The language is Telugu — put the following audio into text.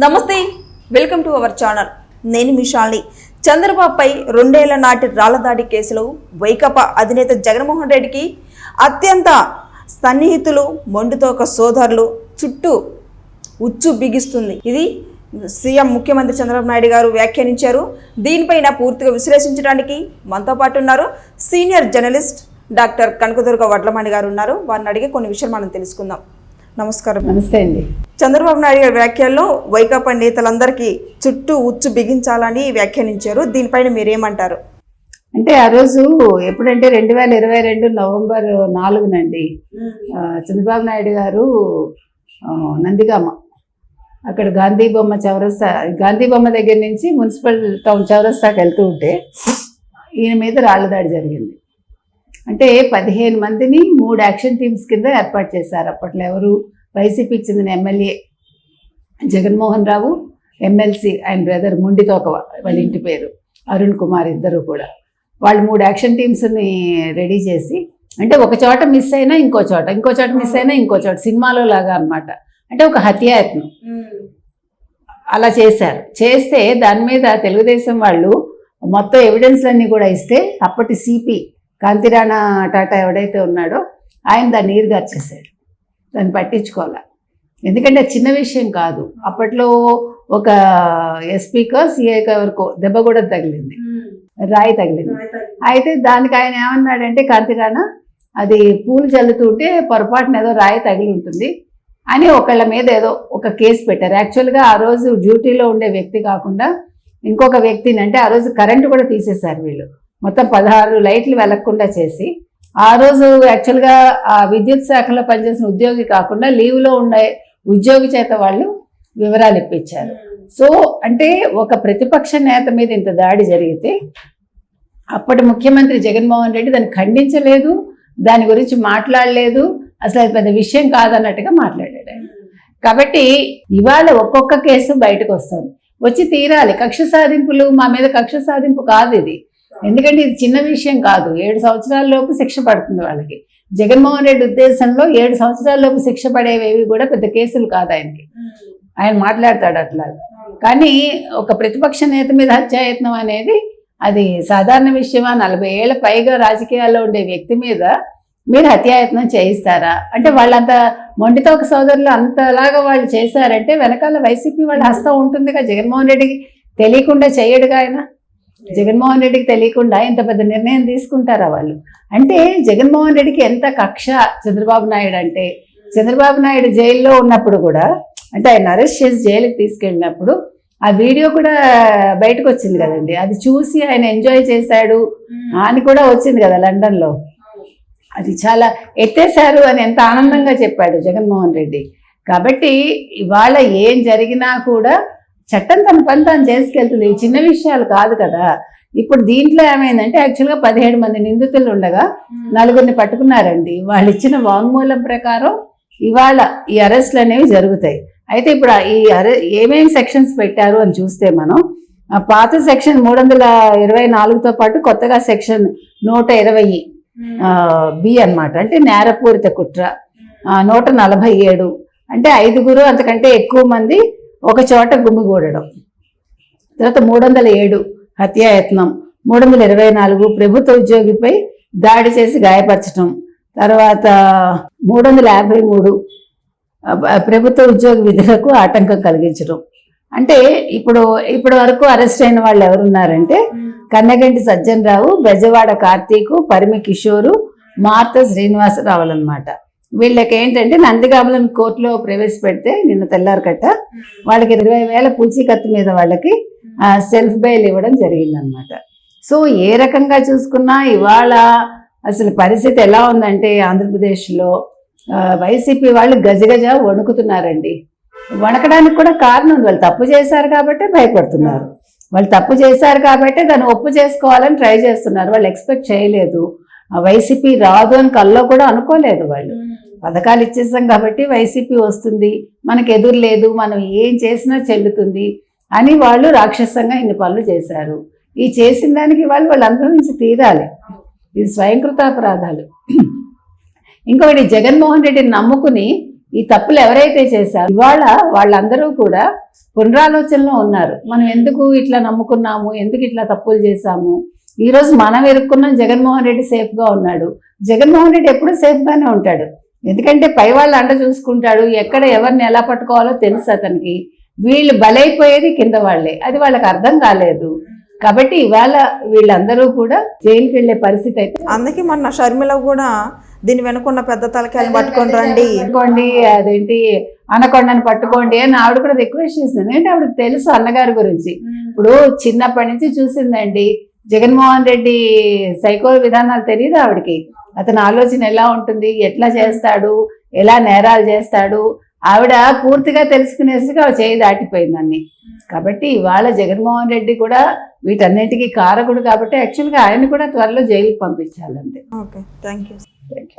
నమస్తే వెల్కమ్ టు అవర్ ఛానల్. నేను మిషాల్ని చంద్రబాబుపై రెండేళ్ళ నాటి రాళ్ళదాడి కేసులో వైకపా అధినేత జగన్మోహన్ రెడ్డికి అత్యంత సన్నిహితులు మొండుతోక సోదరులు చుట్టూ ఉచ్చు బిగిస్తుంది. ఇది సీఎం ముఖ్యమంత్రి చంద్రబాబు నాయుడు గారు వ్యాఖ్యానించారు. దీనిపైన పూర్తిగా విశ్లేషించడానికి మనతో పాటు ఉన్నారు senior journalist doctor Kanakadurga Vadlamani గారు ఉన్నారు. వారిని అడిగి కొన్ని విషయాలు మనం తెలుసుకుందాం. నమస్కారం. నమస్తే అండి. చంద్రబాబు నాయుడు గారి వ్యాఖ్యల్లో వైకాపా నేతలందరికీ చుట్టూ ఉచ్చు బిగించాలని వ్యాఖ్యానించారు. దీనిపైన మీరేమంటారు? అంటే ఆ రోజు ఎప్పుడంటే రెండు వేల ఇరవై రెండు నవంబర్ నాలుగునండి. చంద్రబాబు నాయుడు గారు నందిగామ. అక్కడ గాంధీ బొమ్మ చౌరస్తా గాంధీ బొమ్మ దగ్గర నుంచి మున్సిపల్ టౌన్ చౌరస్తాకి వెళ్తూ ఉంటే ఈయన మీద రాళ్ళ దాడి జరిగింది. అంటే పదిహేను మందిని మూడు యాక్షన్ టీమ్స్ కింద ఏర్పాటు చేశారు. అప్పట్లో ఎవరు వైసీపీకి చెందిన ఎమ్మెల్యే జగన్మోహన్ రావు ఎమ్మెల్సీ ఆయన బ్రదర్ ముండితోక వాళ్ళ ఇంటి పేరు అరుణ్ కుమార్ ఇద్దరు కూడా. వాళ్ళు మూడు యాక్షన్ టీమ్స్ని రెడీ చేసి అంటే ఒక చోట మిస్ అయినా ఇంకో చోట ఇంకో చోట మిస్ అయినా ఇంకో చోట సినిమాలో లాగా అన్నమాట. అంటే ఒక హత్యాయత్నం. అలా చేశారు. చేస్తే దాని మీద తెలుగుదేశం వాళ్ళు మొత్తం ఎవిడెన్స్లన్నీ కూడా ఇస్తే అప్పటి సిపి కాంతిరాణా టాటా ఎవడైతే ఉన్నాడో ఆయన దాన్ని నీరు దాన్ని పట్టించుకోవాల? ఎందుకంటే చిన్న విషయం కాదు. అప్పట్లో ఒక ఎస్పీకో సిఐకో ఎవరికో దెబ్బ కూడా తగిలింది. రాయి తగిలింది. అయితే దానికి ఆయన ఏమన్నాడంటే కాంతిరాణా అది పూలు చల్లుతుంటే పొరపాటున ఏదో రాయి తగిలి ఉంటుంది అని ఒకళ్ళ మీద ఏదో ఒక కేసు పెట్టారు. యాక్చువల్గా ఆ రోజు డ్యూటీలో ఉండే వ్యక్తి కాకుండా ఇంకొక వ్యక్తిని అంటే ఆ రోజు కరెంటు కూడా తీసేశారు వీళ్ళు. మొత్తం పదహారు లైట్లు వెలగకుండా చేసి ఆ రోజు యాక్చువల్గా ఆ విద్యుత్ శాఖలో పనిచేసిన ఉద్యోగి కాకుండా లీవ్లో ఉండే ఉద్యోగి చేత వాళ్ళు వివరాలు ఇప్పించారు. సో అంటే ఒక ప్రతిపక్ష నేత మీద ఇంత దాడి జరిగితే అప్పటి ముఖ్యమంత్రి జగన్మోహన్ రెడ్డి దాన్ని ఖండించలేదు దాని గురించి మాట్లాడలేదు అసలు అది పెద్ద విషయం కాదన్నట్టుగా మాట్లాడాడు. ఆయన. కాబట్టి ఇవాళ ఒక్కొక్క కేసు బయటకు వస్తుంది. వచ్చి తీరాలి. కక్ష సాధింపులు మా మీద కక్ష సాధింపు కాదు ఇది. ఎందుకంటే ఇది చిన్న విషయం కాదు. ఏడు సంవత్సరాల లోపు శిక్ష పడుతుంది వాళ్ళకి. జగన్మోహన్ రెడ్డి ఉద్దేశంలో ఏడు సంవత్సరాల లోపు శిక్ష పడేవేవి కూడా పెద్ద కేసులు కాదు ఆయనకి. ఆయన మాట్లాడతాడు అట్లా కానీ ఒక ప్రతిపక్ష నేత మీద హత్యాయత్నం అనేది అది సాధారణ విషయమా? నలభై ఏళ్ళ పైగా రాజకీయాల్లో ఉండే వ్యక్తి మీద మీరు హత్యాయత్నం చేయిస్తారా? అంటే వాళ్ళంత మొండితో ఒక సోదరులు అంతలాగా వాళ్ళు చేశారంటే వెనకాల వైసీపీ వాళ్ళ హస్తం ఉంటుందిగా. జగన్మోహన్ రెడ్డికి తెలియకుండా చేయడుగా ఆయన? జగన్మోహన్ రెడ్డికి తెలియకుండా ఇంత పెద్ద నిర్ణయం తీసుకుంటారా వాళ్ళు? అంటే జగన్మోహన్ రెడ్డికి ఎంత కక్ష చంద్రబాబు నాయుడు అంటే చంద్రబాబు నాయుడు జైల్లో ఉన్నప్పుడు కూడా అంటే ఆయన అరెస్ట్ చేసి జైలుకి తీసుకెళ్ళినప్పుడు ఆ వీడియో కూడా బయటకు వచ్చింది కదండి. అది చూసి ఆయన ఎంజాయ్ చేశాడు అని కూడా వచ్చింది కదా లండన్లో. అది చాలా ఎత్తేశారు అని ఎంత ఆనందంగా చెప్పాడు జగన్మోహన్ రెడ్డి. కాబట్టి ఇవాళ ఏం జరిగినా కూడా చట్టం తన పని తాను చేసుకెళ్తుంది. ఇవి చిన్న విషయాలు కాదు కదా. ఇప్పుడు దీంట్లో ఏమైందంటే యాక్చువల్గా పదిహేడు మంది నిందితులు ఉండగా నలుగురిని పట్టుకున్నారండి. వాళ్ళు ఇచ్చిన వాంగ్మూలం ప్రకారం ఇవాళ ఈ అరెస్ట్లు అనేవి జరుగుతాయి. అయితే ఇప్పుడు ఈ అరె ఏమేమి సెక్షన్స్ పెట్టారు అని చూస్తే మనం ఆ పాత సెక్షన్ మూడు వందల ఇరవై నాలుగుతో పాటు కొత్తగా సెక్షన్ నూట ఇరవై బి అన్నమాట. అంటే నేరపూరిత కుట్ర. నూట నలభై ఏడు. అంటే ఐదుగురు అంతకంటే ఎక్కువ మంది ఒక చోట గుమిగూడడం తర్వాత మూడు వందల ఏడు హత్యాయత్నం మూడు వందల ఇరవై నాలుగు ప్రభుత్వ ఉద్యోగిపై దాడి చేసి గాయపరచడం తర్వాత మూడు వందల యాభై మూడు ప్రభుత్వ ఉద్యోగ విధులకు ఆటంకం కలిగించడం అంటే ఇప్పుడు ఇప్పటి వరకు అరెస్ట్ అయిన వాళ్ళు ఎవరున్నారంటే కన్నగంటి సజ్జన్ రావు బెజవాడ కార్తీకు పరిమి కిషోరు మార్త శ్రీనివాసరావులు అనమాట వీళ్ళకి ఏంటంటే నందిగాములను కోర్టులో ప్రవేశపెడితే నిన్న తెల్లారు కట్ట వాళ్ళకి ఇరవై వేల పూచీకత్తు మీద వాళ్ళకి సెల్ఫ్ బెయిల్ ఇవ్వడం జరిగిందనమాట సో ఏ రకంగా చూసుకున్నా ఇవాళ అసలు పరిస్థితి ఎలా ఉందంటే ఆంధ్రప్రదేశ్లో వైసీపీ వాళ్ళు గజగజ వణుకుతున్నారండి. వణకడానికి కూడా కారణం ఉంది. వాళ్ళు తప్పు చేశారు కాబట్టి భయపడుతున్నారు. వాళ్ళు తప్పు చేశారు కాబట్టి దాన్ని ఒప్పు చేసుకోవాలని ట్రై చేస్తున్నారు. వాళ్ళు ఎక్స్పెక్ట్ చేయలేదు. వైసీపీ రాదు అని కల్లో కూడా అనుకోలేదు వాళ్ళు. పథకాలు ఇచ్చేసాం కాబట్టి వైసీపీ వస్తుంది. మనకు ఎదురు లేదు మనం ఏం చేసినా చెల్లుతుంది అని వాళ్ళు రాక్షసంగా ఇన్ని పనులు చేశారు. ఈ చేసిన దానికి వాళ్ళు వాళ్ళు అనుభవించి తీరాలి. ఇది స్వయంకృతాపరాధాలు ఇంకొకటి జగన్మోహన్ రెడ్డిని నమ్ముకుని ఈ తప్పులు ఎవరైతే చేశారు ఇవాళ వాళ్ళందరూ కూడా పునరాలోచనలో ఉన్నారు. మనం ఎందుకు ఇట్లా నమ్ముకున్నాము? ఎందుకు ఇట్లా తప్పులు చేశాము? ఈరోజు మనం ఎరుక్కున్నాం జగన్మోహన్ రెడ్డి సేఫ్గా ఉన్నాడు. జగన్మోహన్ రెడ్డి ఎప్పుడూ సేఫ్గానే ఉంటాడు. ఎందుకంటే పై వాళ్ళ అండ చూసుకుంటాడు ఎక్కడ ఎవరిని ఎలా పట్టుకోవాలో తెలుసు అతనికి. వీళ్ళు బలైపోయేది కింద వాళ్ళే. అది వాళ్ళకి అర్థం కాలేదు. కాబట్టి ఇవాళ వీళ్ళందరూ కూడా జైలుకి వెళ్ళే పరిస్థితి అయితే అందుకే మొన్న షర్మిల కూడా దీని వెనుకున్న పెద్ద తలకాయలు పట్టుకొని రండి. పట్టుకోండి అదేంటి అనకొండని పట్టుకోండి అని ఆవిడ కూడా రిక్వెస్ట్ చేసింది. అంటే ఆవిడకి తెలుసు అన్నగారి గురించి. ఇప్పుడు చిన్నప్పటి నుంచి చూసిందండి. జగన్మోహన్ రెడ్డి సైకో విధానాలు తెలియదు ఆవిడకి? అతని ఆలోచన ఎలా ఉంటుంది? ఎట్లా చేస్తాడు? ఎలా నేరాలు చేస్తాడు? ఆవిడ పూర్తిగా తెలుసుకునేసి ఆవిడ చేయి దాటిపోయింది అన్ని. కాబట్టి ఇవాళ జగన్మోహన్ రెడ్డి కూడా వీటన్నిటికీ కారకుడు కాబట్టి యాక్చువల్గా ఆయన కూడా త్వరలో జైలుకి పంపించాలంతే. Okay thank you